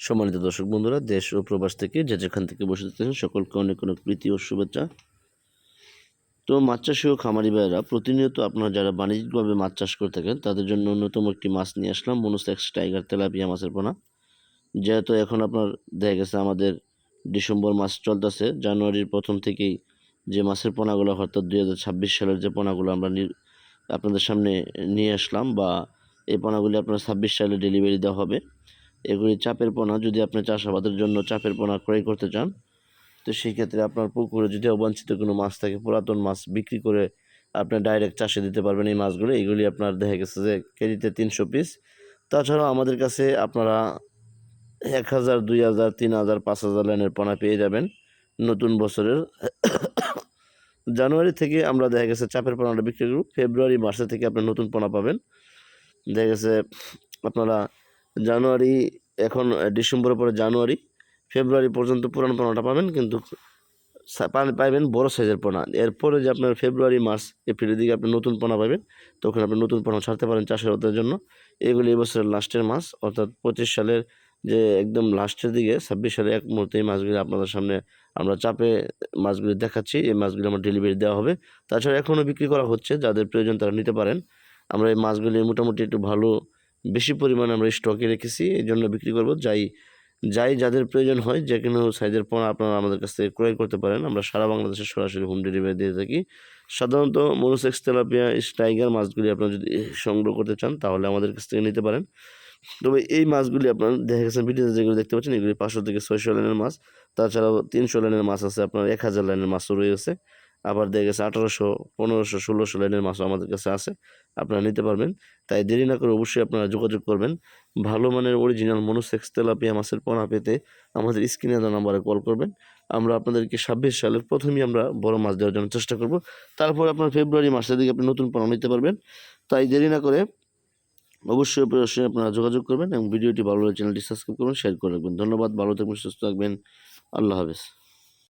সম্মানিত দর্শক বন্ধুরা, দেশ ও প্রবাস থেকে যে যেখান থেকে বসে থাকেন সকলকে অনেক অনেক প্রীতি ও শুভেচ্ছা। তো মাছ চাষি ও খামারি ভাইয়েরা, প্রতিনিয়ত আপনারা যারা বাণিজ্যিকভাবে মাছ চাষ করে থাকেন, তাদের জন্য অন্যতম একটি মাছ নিয়ে আসলাম মনুসেক্স টাইগার তেলাপিয়া মাছের পোনা। যেহেতু এখন আপনার দেখা গেছে আমাদের ডিসেম্বর মাস চলতেছে, জানুয়ারির প্রথম থেকেই যে মাছের পোনাগুলো অর্থাৎ দুই হাজার ছাব্বিশ সালের যে পোনাগুলো আমরা আপনাদের সামনে নিয়ে আসলাম বা এই পোনাগুলি আপনার ছাব্বিশ সালে ডেলিভারি দেওয়া হবে। এগুলি চাপের পোনা, যদি আপনি চাষাবাদের জন্য চাপের পোনা ক্রয় করতে চান, তো সেই ক্ষেত্রে আপনার পুকুরে যদি অবাঞ্ছিত কোনো মাছ থাকে, পুরাতন মাছ বিক্রি করে আপনি ডাইরেক্ট চাষে দিতে পারবেন এই মাছগুলো। এগুলি আপনার দেখা গেছে যে কেজিতে তিনশো পিস তাছাড়াও আমাদের কাছে আপনারা এক হাজার, দুই হাজার, তিন হাজার, পাঁচ হাজার লাইনের পোনা পেয়ে যাবেন নতুন বছরের। জানুয়ারি থেকে আমরা দেখা গেছে চাপের পোনাটা বিক্রি করব। ফেব্রুয়ারি মাসে থেকে আপনি নতুন পোনা পাবেন। দেখা গেছে আপনারা জানুয়ারি, এখন ডিসেম্বরের পরে জানুয়ারি, ফেব্রুয়ারি পর্যন্ত পুরানো পোনাটা পাবেন, কিন্তু সা- পা- পাইবেন বড় সাইজের পোনা এরপরে যে আপনার ফেব্রুয়ারি, মার্চ, এপ্রিলের দিকে আপনি নতুন পোনা পাবেন, তখন আপনি নতুন পোনা ছাড়তে পারেন চাষের জন্য। এগুলি এবছরের লাস্টের মাস, অর্থাৎ পঁচিশ সালের যে একদম লাস্টের দিকে, ছাব্বিশ সালে এক মুহূর্তে এই মাছগুলি আপনাদের সামনে আমরা চাপে মাছগুলি দেখাচ্ছি। এই মাছগুলি আমার ডেলিভারি দেওয়া হবে। তাছাড়া এখনও বিক্রি করা হচ্ছে, যাদের প্রয়োজন তারা নিতে পারেন। আমরা এই মাছগুলি মোটামুটি একটু ভালো বেশি পরিমাণে আমরা স্টকে রেখেছি, এই জন্য বিক্রি করব। যাই যাই যাদের প্রয়োজন হয়, যে কোনো সাইজের পণ্য আপনারা আমাদের কাছ থেকে ক্রয় করতে পারেন। আমরা সারা বাংলাদেশে সরাসরি হোম ডেলিভারি দিয়ে থাকি। সাধারণত মনোসেক্স তেলাপিয়া স্টাইগার মাছগুলি আপনারা যদি সংগ্রহ করতে চান, তাহলে আমাদের কাছ থেকে নিতে পারেন। তবে এই মাছগুলি আপনার দেখা গেছেন ভিডিওতে যেগুলো দেখতে পাচ্ছেন, এগুলি পাঁচশো থেকে ছয়শো লাইনের মাছ। তাছাড়াও তিনশো লাইনের মাছ আছে, আপনার এক হাজার লাইনের মাছও রয়েছে। আবার দেখা গেছে আঠারোশো, পনেরোশো, ষোলোশো লাইনের মাছও আমাদের কাছে আছে, আপনারা নিতে পারবেন। তাই দেরি না করে অবশ্যই আপনারা যোগাযোগ করবেন। ভালো মানের অরিজিনাল মনোসেক্স তেলাপিয়া মাছের পোনা পেতে আমাদের স্ক্রিনে দেওয়া নাম্বারে কল করবেন। আমরা আপনাদেরকে ছাব্বিশ সালের প্রথমেই আমরা বড় মাছ দেওয়ার জন্য চেষ্টা করব। তারপর আপনার ফেব্রুয়ারি মাসের দিকে আপনি নতুন পোনা নিতে পারবেন। তাই দেরি না করে অবশ্যই অবশ্যই আপনারা যোগাযোগ করবেন এবং ভিডিওটি ভালো লাগলে চ্যানেলটি সাবস্ক্রাইব করবেন শেয়ার করে রাখবেন। ধন্যবাদ, ভালো থাকবেন, সুস্থ থাকবেন। আল্লাহ হাফেজ।